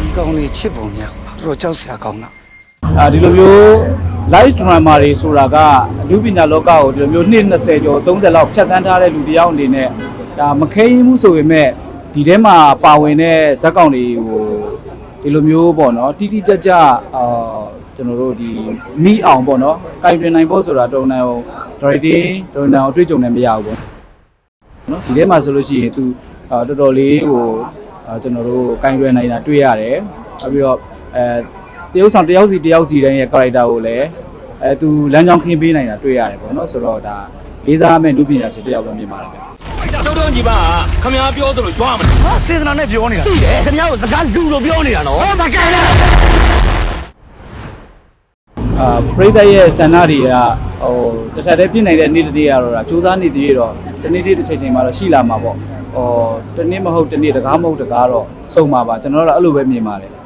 ဒီကောင်လေးချစ်ပုံညာတော်တော်ကြောက်စရာကောင်းတာအာဒီလိုမျိုး live drama တွေဆိုတာကအမှုပညာလောကကိုဒီလိုမျိုးနှစ်20ကျော်30လောက်ဖြတ်သန်းထားတဲ့လူတစ်ယောက်အနေနဲ့ဒါမခဲရင်မှုဆိုပေမဲ့ဒီထဲမှာပါဝင်တဲ့ဇက်ကောင်တွေကိုဒီလိုမျိုးပေါ့နော်တိတိကျကျအာကျွန်တော်တို့ဒီမိအောင်ပေါ့နော်ကင်တွင်နိုင်ဖို့ဆိုတာတုံနိုင်အောင် directing တုံနိုင်အောင်တွေ့ကြုံနေမရဘူးပေါ့ နော်ဒီထဲမှာဆိုလို့ရှိရင်သူတော်တော်လေးဟိုကျွန်တော်တို့ကင်ရွယ်နိုင်တာတွေ့ရတယ်နောက်ပြီးတော့အဲတယောက်ဆောင်တယောက်စီတယောက်စီတိုင်းရဲ့ character ကိုလည်းအဲသူလမ်းကြောင်းခင်းပေးနိုင်တာတွေ့ရတယ်ပေါ့နော်ဆိုတော့ဒါလေးစားမဲ့လူပညာရှင်တယောက်ပဲမြင်ပါတယ်ဗျတော်တော်ညီပါခမရပြောသလိုကြွားမလားဟာစေတနာနဲ့ပြောနေတာခမရကိုစကားလူလိုပြောနေတာနော်ဟောမကန်အာပရိသတ်ရဲ့ဆန္ဒတွေကဟိုတစ်ထပ်တည်းပြစ်နိုင်တဲ့နေ့တည်းကတော့ဒါစူးစမ်းနေသေးတော့ တနေ့တစ်ချိန်ချိန်မှာတော့ရှိလာမှာပေါ့ဟိုတနေ့မဟုတ်တနေ့တကားမဟုတ်တကားတော့စုံပါပါကျွန်တော်တို့အဲ့လိုပဲမြင်ပါတယ်ငါ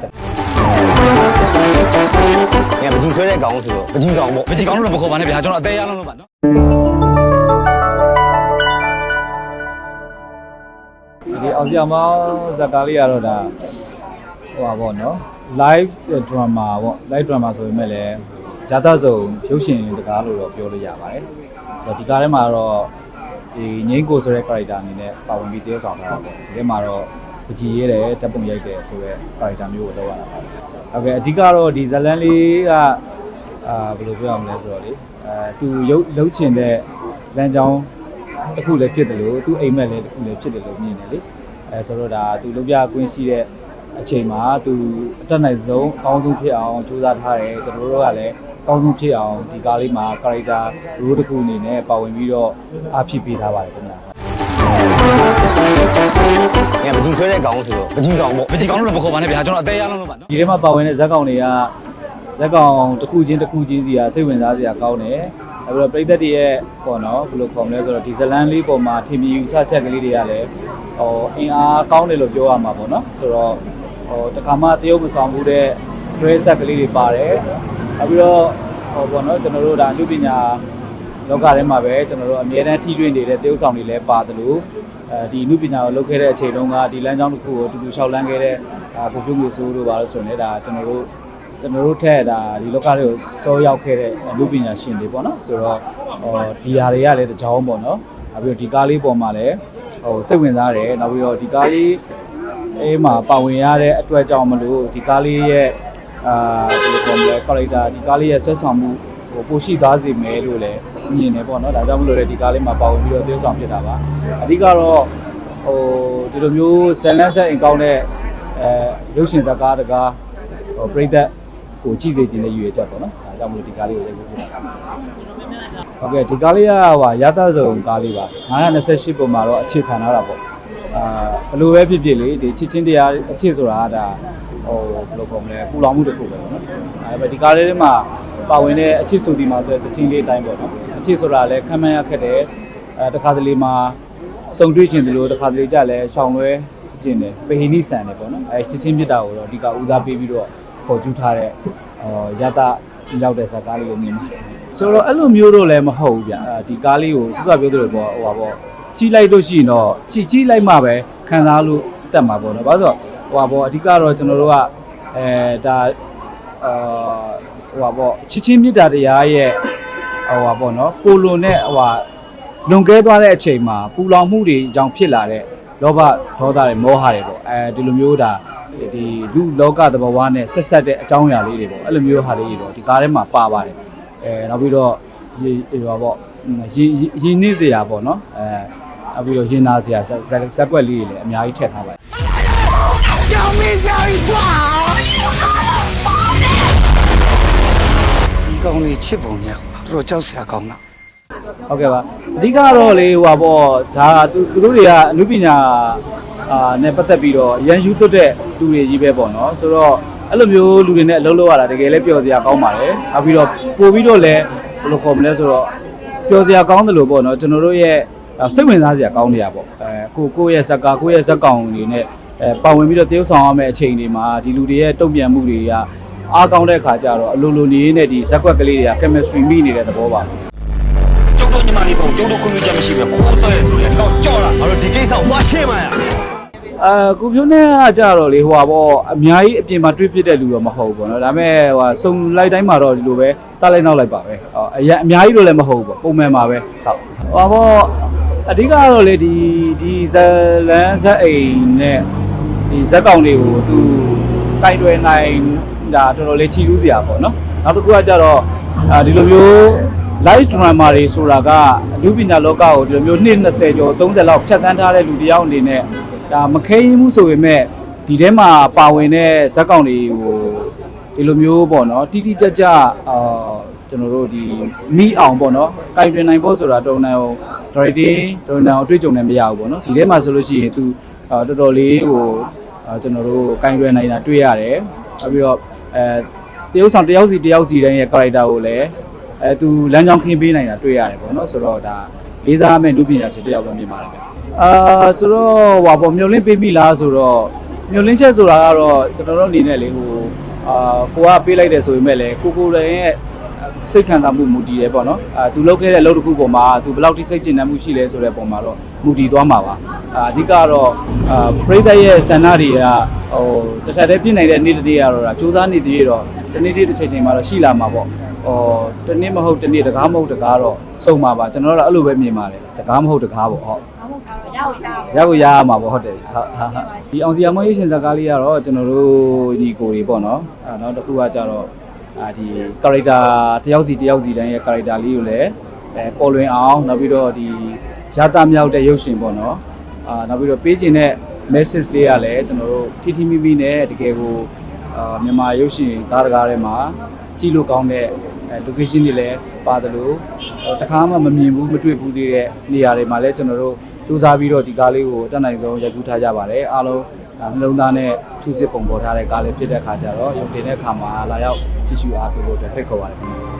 ပကြီးဆွဲတဲ့ကောင်ဆိုတော့ပကြီးကောင်ပေါ့မကြီးကောင်းလို့တော့မခေါ်ပါနဲ့ဗျာကျွန်တော်အသေးရအောင်လို့ပါနော်ဒီအောင်စရာမောင်းဇာတ်ကားလေးကတော့ဒါဟိုပါပေါ့နော် live drama ပေါ့ live drama ဆိုပေမဲ့လည်းဇာတ်စုံရုပ်ရှင်တကားလို့တော့ပြောလို့ရပါတယ်။ဆိုတော့ဒီကားထဲမှာတော့ ဒီငိမ့်ကိုဆိုတဲ့ character အနေနဲ့ပါဝင်ပြီးတည်ဆောင်ထားတာပေါ့ဒီထဲမှာတော့ပကြီးရဲတယ်တပ်ပုံရိုက်တယ်ဆိုတော့ character မျိုးကိုတော့ရတာပါ။ဟုတ်ကဲ့အဓိကတော့ဒီဇလန်လေးကအာဘယ်လိုပြောရမလဲဆိုတော့လေအဲသူရုပ်လှုပ်ချင်တဲ့လမ်းကြောင်းတစ်ခုလည်းဖြစ်တယ်လို့သူအိမ်မက်လည်းတစ်ခုလည်းဖြစ်တယ်လို့မြင်တယ်လေအဲဆိုတော့ဒါသူလုပ်ပြကွင်းရှိတဲ့အချိန်မှာသူအတက်နိုင်ဆုံးအကောင်းဆုံးဖြစ်အောင်ကြိုးစားထားတယ်ကျွန်တော်တို့ကလည်းအ ကောင်းဆုံးဖြစ်အောင်ဒီကားလေးမှာ character role တစ်ခုအနေနဲ့ပါဝင်ပြီးတော့အဖြစ်ပေးထားပါတယ်ခင်ဗျာငါပကြီးဆွဲတဲ့ကောင်ဆိုတော့ပကြီးကောင်ပေါ့မကြီးကောင်းလို့တော့မခေါ်ပါနဲ့ဗျာကျွန်တော်အသေးရအောင်လို့ပါနော်ဒီထဲမှာပါဝင်တဲ့ဇက်ကောင်တွေကဇက်ကောင်တစ်ခုချင်းတစ်ခုချင်းစီကစိတ်ဝင်စားစရာကောင်းတယ်။အဲပြီးတော့ပြည်သက်တွေရဲ့ပေါ့နော်ဘယ်လိုခေါ်မလဲဆိုတော့ဒီဇလန်လေးပေါ်မှာထင်မြင်ယူဆချက်ကလေးတွေကလည်းဟိုအင်အားကောင်းတယ်လို့ပြောရမှာပေါ့နော်။ဆိုတော့ဟိုတခါမှတရုပ်မဆောင်ဘူးတဲ့ dress ဆက်ကလေးတွေပါတယ်။ နောက်ပြီးတော့ဟိုပေါ့နော်ကျွန်တော်တို့ဒါအမှုပညာလောကထဲမှာပဲကျွန်တော်တို့အမြဲတမ်းထိတွေ့နေတဲ့တရုပ်ဆောင်တွေလည်းပါတယ်လို့အဲဒီအမှုပညာကိုလုပ်ခဲ့တဲ့အချိန်တုန်းကဒီလမ်းကြောင်းတစ်ခုကိုတူတူလျှောက်လန်းခဲ့တဲ့အာပုံပြုမျိုးစိုးတို့ပါလို့ဆိုရင်လည်းဒါကျွန်တော်တို့ကျွန်တော်တို့ထက်ဒါဒီလောကတွေကိုစောရောက်ခဲ့တဲ့လူပညာရှင်တွေပေါ့နော်ဆိုတော့ဟိုဒီဟာတွေကလည်းတကြောင်ပေါ့နော်နောက်ပြီးတော့ဒီကားလေးပေါ်မှာလည်းဟိုစိတ်ဝင်စားတယ်နောက်ပြီးတော့ဒီကားလေးအေးမှာပါဝင်ရတဲ့အတွက်ကြောင့်မလို့ဒီကားလေးရဲ့ အာဒီလိုပုံလဲ character ဒီကားလေးရဲ့ဆွဲဆောင်မှုဟိုပိုရှိသွားစေမယ်လို့လည်းမြင်တယ်ပေါ့နော်ဒါကြောင့်မလို့လည်းဒီကားလေးမှာပါဝင်ပြီးတော့သရုပ်ဆောင်ဖြစ်တာပါအဓိကတော့ဟိုဒီလိုမျိုးဆယ်လန်းဆက်အင်ကောင်းတဲ့အဲရုပ်ရှင်ဇာတ်ကားတကားဟိုပြိသက်ကိုကြည့်စေခြင်းနဲ့ရည်ရွယ်ချက်ပေါ့နော်။ဒါကြောင့်မလို့ဒီကားလေးကိုရိုက်ဖို့ဖြစ်တာ။ဟုတ်ကဲ့ဒီကားလေးကဟိုရသစုံကားလေးပါ928ပုံမှာတော့အခြေခံထားတာပေါ့။အာဘယ်လိုပဲဖြစ်ဖြစ်လေဒီချစ်ချင်းတရားအခြေဆိုတာကဒါ ဟိုဘယ်လိုပုံလဲပူလောင်မှုတစ်ခုပဲပေါ့နော်။အဲဒါပေမဲ့ဒီကားလေးထဲမှာပါဝင်တဲ့အချစ်ဆိုဒီမှာဆိုတဲ့တချင်းလေးအတိုင်းပေါ့နော်။အချစ်ဆိုတာလည်းခံမှန်းရခက်တယ်။အဲတခါတလေမှာစုံတွေ့ခြင်းတလို့တခါတလေကြလည်းရှောင်လွဲခြင်းတယ်ပဟိနိဆန်တယ်ပေါ့နော်။အဲချစ်ချင်းမြတ်တာကိုတော့အဓိကဦးစားပေးပြီးတော့ပေါ်ကျူးထားတဲ့ဟောရတရောက်တဲ့ဇာတ်ကားလေးကိုမြင်ပါတယ်ဆိုတော့အဲ့လိုမျိုးတော့လည်းမဟုတ်ဘူးဗျအဲဒီကားလေးကိုစစပြောသလိုပေါ့ဟိုပါပေါ့ကြီးလိုက်လို့ရှိရင်တော့ကြီးကြီးလိုက်မှပဲခံစားလို့တက်မှာပေါ့နော်ဘာလို့ဆိုတော့ ဟိုပါပေါ့အဓိကတော့ကျွန်တော်တို့ကအဲဒါအာဟိုပါပေါ့ချစ်ချင်းမေတ္တာတရားရဲ့ဟိုပါပေါ့နော်ပိုလွန်တဲ့ဟိုပါလွန်ကဲသွားတဲ့အချိန်မှာပူလောင်မှုတွေကြောင့်ဖြစ်လာတဲ့လောဘဒေါသတွေမောဟတွေပေါ့အဲဒီလိုမျိုးဒါဒီလူလောကသဘောဝါနဲ့ဆက်ဆက်တဲ့အကြောင်းအရာလေးတွေပေါ့အဲ့လိုမျိုးဟာလေးတွေတော့ဒီကားထဲမှာပါပါတယ်အဲနောက်ပြီးတော့ရေဟိုပါပေါ့ရေရေနစ်စရာပေါ့နော်အဲနောက်ပြီးတော့ရင်နာစရာဇက်ဇက်ကွက်လေးတွေလည်းအများကြီးထည့်ထားပါတယ် ကြောင်မင်းကြောင်ကွာဒီကောင်လေးချစ်ပုံညာတော်တော်ကြောက်စရာကောင်းတာဟုတ်ကဲ့ပါအဓိကတော့လေဟိုပါပေါ့ဒါကသူသူတို့တွေကအမှုပညာအာနဲ့ပတ်သက်ပြီးတော့ရန်ယူသွတ်တဲ့လူတွေကြီးပဲပေါ့နော်ဆိုတော့အဲ့လိုမျိုးလူတွေနဲ့အလုပ်လုပ်ရတာတကယ်လည်းပျော်စရာကောင်းပါတယ်နောက်ပြီးတော့ပို့ပြီးတော့လည်းဘယ်လိုခေါ်မလဲဆိုတော့ပျော်စရာကောင်းတယ်လို့ပေါ့နော်ကျွန်တော်တို့ရဲ့စိတ်ဝင်စားစရာကောင်းနေရပေါ့အဲကိုကိုယ့်ရဲ့ဇက်ကာကိုယ့်ရဲ့ဇက်ကောင်တွေနဲ့ အဲပါဝင်ပြီးတော့တရုပ်ဆောင်ရမယ့်အချိန်တွေမှာဒီလူတွေရဲ့တုံ့ပြန်မှုတွေကအားကောင်းတဲ့အခါကျတော့အလိုလိုနေနေဒီဇက်ကွက်ကလေးတွေက chemistry မိနေတဲ့သဘောပါတော်တော်ညီမလေးပေါ့ကျုပ်တို့ခွင့်ပြုချက်မရှိပဲခိုးဆွဲရဆိုရင်ဒီကောင်ကြောက်လာငါတို့ဒီကိစ္စကိုသွားရှင်းမှာရအာကိုဖြိုးနဲ့ကကြတော့လေဟိုပါပေါ့အများကြီးအပြင်မှာတွေးဖြစ်တဲ့လူတော့မဟုတ်ဘူးပေါ့နော်ဒါပေမဲ့ဟိုဟာစုံလိုက်တိုင်းမှာတော့ဒီလိုပဲစားလိုက်နောက်လိုက်ပါပဲဟောအရင်အများကြီးလို့လည်းမဟုတ်ဘူးပေါ့ပုံမှန်ပါပဲဟုတ်ဟိုပါပေါ့အဓိကကတော့လေဒီဒီဇလန်ဇက်အိမ်နဲ့ ဒီဇက်ကောင်တွေကိုသူကင်တွယ်နိုင်ဒါတော်တော်လေးချီလူးစရာပေါ့နော်နောက်တစ်ခုကကြတော့အာဒီလိုမျိုး live drama တွေဆိုတာကအမှုပညာလောကကိုဒီလိုမျိုးနှစ်20ကျော်30လောက်ဖြတ်သန်းထားတဲ့လူတစ်ယောက်အနေနဲ့ဒါမခဲရင်မှုဆိုပေမဲ့ဒီထဲမှာပါဝင်တဲ့ဇက်ကောင်တွေကိုဒီလိုမျိုးပေါ့နော်တိတိကျကျအာကျွန်တော်တို့ဒီမိအောင်ပေါ့နော်ကင်တွင်နိုင်ဖို့ဆိုတာတော်နိုင်အောင် directing တော်နိုင်အောင်အတွေ့အကြုံနဲ့မရဘူးပေါ့နော်ဒီထဲမှာဆိုလို့ရှိရင်သူ အာတော်တော်လေးဟိုအာကျွန်တော်တို့ကင်တွင်နိုင်တာတွေ့ရတယ်နောက်ပြီးတော့အဲတရုပ်ဆောင်တယောက်စီတယောက်စီတိုင်းရဲ့ character ကိုလည်းအဲသူလမ်းကြောင်းခင်းပေးနိုင်တာတွေ့ရတယ်ပေါ့နော်ဆိုတော့ဒါလေးစားမဲ့လူပညာရှင်တစ်ယောက်ပဲမြင်ပါတယ်ဗျအာဆိုတော့ဟွာပေါ့မျိုးလင်းပေးပြီလားဆိုတော့မျိုးလင်းချက်ဆိုတာကတော့ကျွန်တော်တို့အနေနဲ့လေဟိုအာကိုကပေးလိုက်တယ်ဆိုပေမဲ့လည်းကိုကိုလည်းရဲ့ စိတ်ခံစားမှုမူတည်တယ်ပေါ့နော်အာသူလုပ်ခဲ့တဲ့အလုပ်တစ်ခုပေါ်မှာသူဘယ်လောက်ထိစိတ်ကျဉ်နှံမှုရှိလဲဆိုတဲ့ပုံမှာတော့မူတည်သွားမှာပါအာအဓိကတော့အာပရိသတ်ရဲ့ဆန္ဒတွေကဟိုတစ်ထပ်တည်းပြည့်နိုင်တဲ့နေ့တစ်နေ့ကတော့ဒါစူးစမ်းနေသေးရတော့ဒီနေ့တစ်ချိန်ချိန်မှာတော့ရှိလာမှာပေါ့ဟောတနေ့မဟုတ်တနေ့တကားမဟုတ်တကားတော့စုံပါပါကျွန်တော်တို့အဲ့လိုပဲမြင်ပါတယ်တကားမဟုတ်တကားပေါ့ဟုတ်ရကိုရရမှာပေါ့ဟုတ်တယ်ဟုတ်ဟုတ်ဟုတ်ဒီအောင်စီယမွေးရှင်ဇာတ်ကားလေးကတော့ကျွန်တော်တို့ဒီကိုတွေပေါ့နော်အဲနောက်တစ်ခုကကြတော့ အာဒီ character တယောက်စီတယောက်စီတိုင်းရဲ့ character လေးကိုလည်းအဲပေါ်လွင်အောင်နောက်ပြီးတော့ဒီရတာမြောက်တဲ့ရုပ်ရှင်ပေါ့နော်အာနောက်ပြီးတော့ပေးခြင်းတဲ့ message လေးကလည်းကျွန်တော်တို့ထီထီမိမိနဲ့တကယ်ကိုအာမြန်မာရုပ်ရှင်ကားတကားထဲမှာကြည့်လို့ကောင်းတဲ့အဲ location တွေလည်းပါတယ်လို့ဟိုတခါမှမမြင်ဘူးမတွေ့ဘူးသေးတဲ့နေရာတွေမှာလည်းကျွန်တော်တို့စူးစမ်းပြီးတော့ဒီကားလေးကိုအတက်နိုင်ဆုံးရိုက်ကူးထားကြပါတယ်အားလုံး ဒါနှလုံးသားနဲ့ထူးစစ်ပုံပေါ်ထားတဲ့ကားလေးဖြစ်တဲ့အခါကျတော့ရုပ်တင်တဲ့အခါမှာလာရောက်ကြည့်ရှုအားပေးဖို့အတွက်ဖိတ်ခေါ်ပါတယ်ခင်ဗျာ